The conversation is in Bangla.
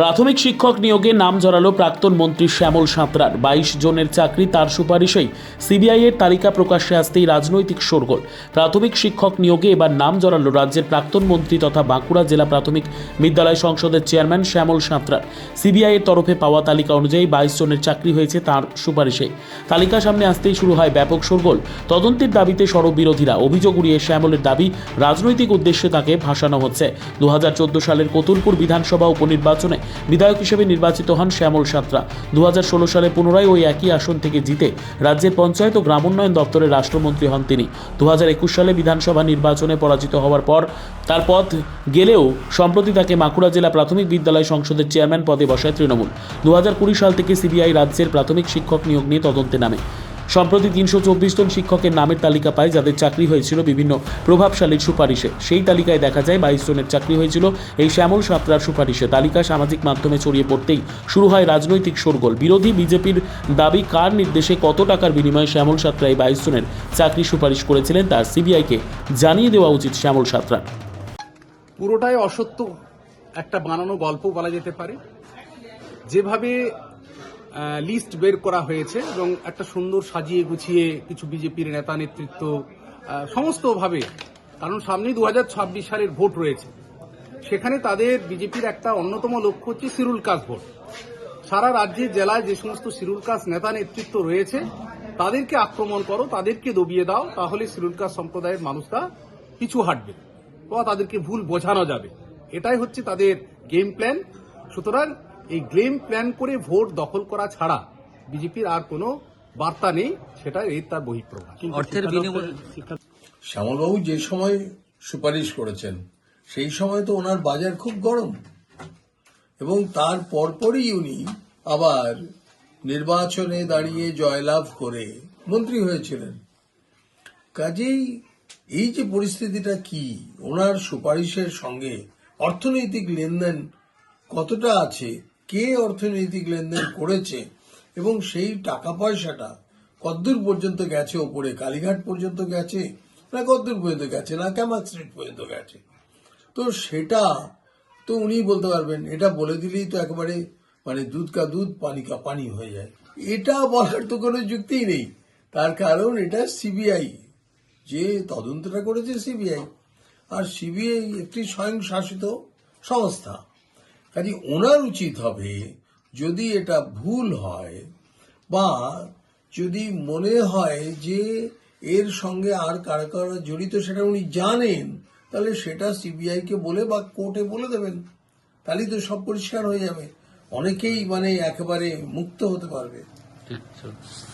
প্রাথমিক শিক্ষক নিয়োগে নাম জড়ালো প্রাক্তন মন্ত্রী শ্যামল সাঁতরার। বাইশ জনের চাকরি তার সুপারিশেই সিবিআই এর তালিকা প্রকাশ্যে আসতেই রাজনৈতিক শোরগোল। প্রাথমিক শিক্ষক নিয়োগে এবার নাম জড়ালো রাজ্যের প্রাক্তন মন্ত্রী তথা বাঁকুড়া জেলা প্রাথমিক বিদ্যালয় সংসদের চেয়ারম্যান শ্যামল সাঁতরার। সিবিআই এর তরফে পাওয়া তালিকা অনুযায়ী বাইশ জনের চাকরি হয়েছে তার সুপারিশে তালিকা সামনে আসতেই শুরু হয় ব্যাপক শোরগোল। তদন্তের দাবিতে সরব বিরোধীরা অভিযোগ উড়িয়ে শ্যামলের দাবি, রাজনৈতিক উদ্দেশ্যে তাকে ভাসানো হচ্ছে। দু হাজার চোদ্দ সালের কতুলপুর বিধানসভা উপনির্বাচনে বিধায়ক হিসেবে নির্বাচিত হন শ্যামল সাঁতরা। দু সালে পুনরায় ওই একই আসন থেকে জিতে রাজ্যের পঞ্চায়েত ও গ্রামোন্নয়ন দপ্তরের রাষ্ট্রমন্ত্রী হন তিনি। দু হাজার একুশ সালে বিধানসভা নির্বাচনে পরাজিত হওয়ার পর তার পদ গেলেও সম্প্রতি তাকে মাকুড়া জেলা প্রাথমিক বিদ্যালয় সংসদের চেয়ারম্যান পদে বসায় তৃণমূল। দু হাজার কুড়ি সাল থেকে সিবিআই রাজ্যের প্রাথমিক শিক্ষক নিয়োগ নিয়ে তদন্তে নামে। সম্প্রতি তিনশো চব্বিশ জন শিক্ষকের নামের তালিকা পায় যাদের চাকরি হয়েছিল বিভিন্ন প্রভাবশালীর সুপারিশে। সেই তালিকায় দেখা যায় বাইশ জনের চাকরি হয়েছিল। এই শ্যামল সাঁতরার সুপারিশে তালিকা সামাজিক মাধ্যমে ছড়িয়ে পড়তেই শুরু হয় রাজনৈতিক শোরগোল। বিরোধী বিজেপির দাবি, কার নির্দেশে কত টাকার বিনিময়ে শ্যামল সাঁতরা এই বাইশ জনের চাকরি সুপারিশ করেছিলেন তার সিবিআইকে জানিয়ে দেওয়া উচিত শ্যামল সাঁতরার পুরোটাই অসত্য একটা বানানো গল্প বলা যেতে পারে। যেভাবে লিস্ট বের করা হয়েছে এবং একটা সুন্দর সাজিয়ে গুছিয়ে কিছু বিজেপির নেতা নেতৃত্ব সমস্তভাবে, কারণ সামনেই দু হাজার ছাব্বিশ সালের ভোট রয়েছে। সেখানে তাদের বিজেপির একটা অন্যতম লক্ষ্য হচ্ছে সিরুল কাজ ভোট। সারা রাজ্যের জেলায় যে সমস্ত সিরুল কাজ নেতা নেতৃত্ব রয়েছে, তাদেরকে আক্রমণ করো, তাদেরকে দবিয়ে দাও, তাহলে সিরুল কাজ সম্প্রদায়ের মানুষরা পিছু হাঁটবে বা তাদেরকে ভুল বোঝানো যাবে। এটাই হচ্ছে তাদের গেম প্ল্যান সুতরাং এই গেম প্ল্যান করে ভোট দখল করা ছাড়া বিজেপির আর কোনো বার্তা নেই সেটা এর তার অর্থের শ্যামলবাবু যে সময় সুপারিশ করেছেন সেই সময় তো ওনার বাজার খুব গরম। এবং তার পরপরই উনি আবার নির্বাচনে দাঁড়িয়ে জয়লাভ করে মন্ত্রী হয়েছিলেন। কাজেই এই যে পরিস্থিতিটা কি ওনার সুপারিশের সঙ্গে অর্থনৈতিক লেনদেন কতটা আছে কে অর্থনৈতিক লেনদেন করেছে এবং সেই টাকা পয়সাটা কতদূর পর্যন্ত গেছে ওপরে? কালীঘাট পর্যন্ত গেছে না কতদূর পর্যন্ত গেছে না ক্যামাক স্ট্রিট পর্যন্ত গেছে? তো সেটা তো উনি বলতে পারবেন। এটা বলে দিলেই তো একেবারে মানে দুধ কা দুধ, পানি কা পানি হয়ে যায়। এটা বলার তো কোনো যুক্তিই নেই। তার কারণ এটা সিবিআই যে তদন্তটা করেছে সিবিআই আর সিবিআই একটি স্বয়ংশাসিত সংস্থা। কাজে ওনার উচিত হবে যদি এটা ভুল হয় বা যদি মনে হয় যে এর সঙ্গে আর কারা কারা জড়িত সেটা উনি জানেন, তাহলে সেটা সিবিআইকে বলে বা কোর্টে বলে দেবেন। তাহলেই তো সব পরিষ্কার হয়ে যাবে। অনেকেই মানে একেবারে মুক্ত হতে পারবে।